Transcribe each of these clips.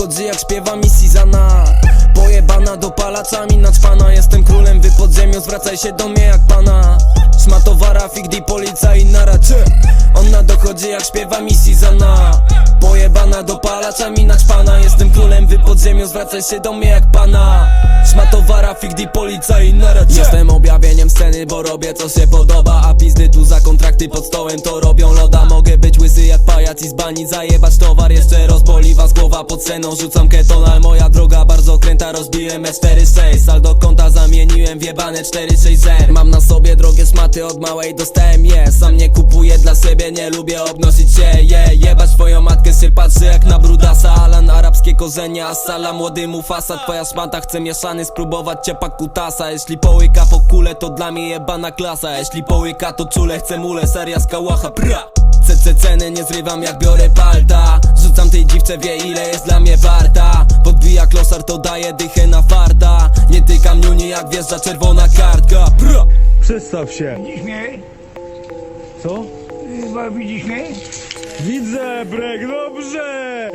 dochodzi jak śpiewa mi Sizana. Pojebana dopalaczami naćpana. Jestem królem wy podziemiu, zwracaj się do mnie jak pana. Szmatowara, figdi, policja i naraczy Ona dochodzi jak śpiewa mi Sizana. Pojebana dopalaczami naćpana. Jestem królem wy podziemiu, zwracaj się do mnie jak pana. Szmatowara, figdi, policja i naraczy Jestem objawieniem sceny, bo robię co się podoba A pizdy łysy jak pajac i z bani zajebać towar Jeszcze rozboli was głowa pod ceną Rzucam keton, ale moja droga bardzo kręta Rozbiłem S46, saldo konta zamieniłem w jebane 460 Mam na sobie drogie szmaty, od małej dostałem je. Sam nie kupuję dla siebie, nie lubię obnosić się yeah, Jebać twoją matkę się patrzy jak na brudasa. Alan, arabskie korzenie, asala, młody mufasa. Twoja szmata chce mieszany, spróbować ciepa kutasa Jeśli połyka po kule, to dla mnie jebana klasa. Jeśli połyka, to czule, chcę mule, seria z kałacha, pra CC ceny nie zrywam jak biorę palta Rzucam tej dziwce, wie ile jest dla mnie warta Podbija klosar, to daje dychę na farta Nie tykam niuni jak wjeżdża czerwona kartka. Przedstaw się. Widzisz mnie? Co? Chyba Widzisz mnie? Widzę, Brek, dobrze!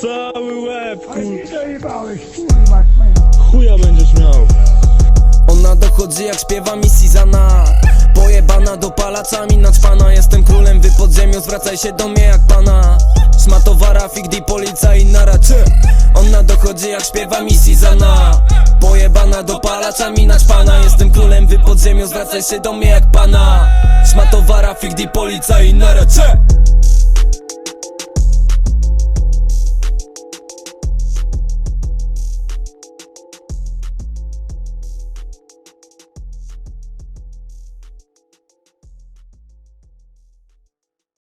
Cały łeb, kur... nie kurwa twoja. Chuja będziesz miał. Ona dochodzi jak śpiewa mi Sizana Pojebana dopalaczami naćpana Jestem królem zwracaj się do mnie jak pana. Szmatowara, figdi, policja i naraczy Ona dochodzi jak śpiewa mi Sizana Pojebana dopalaczami naćpana Jestem królem wy podziemiu, zwracaj się do mnie jak pana. Szmatowara, figdi, policja i naraczy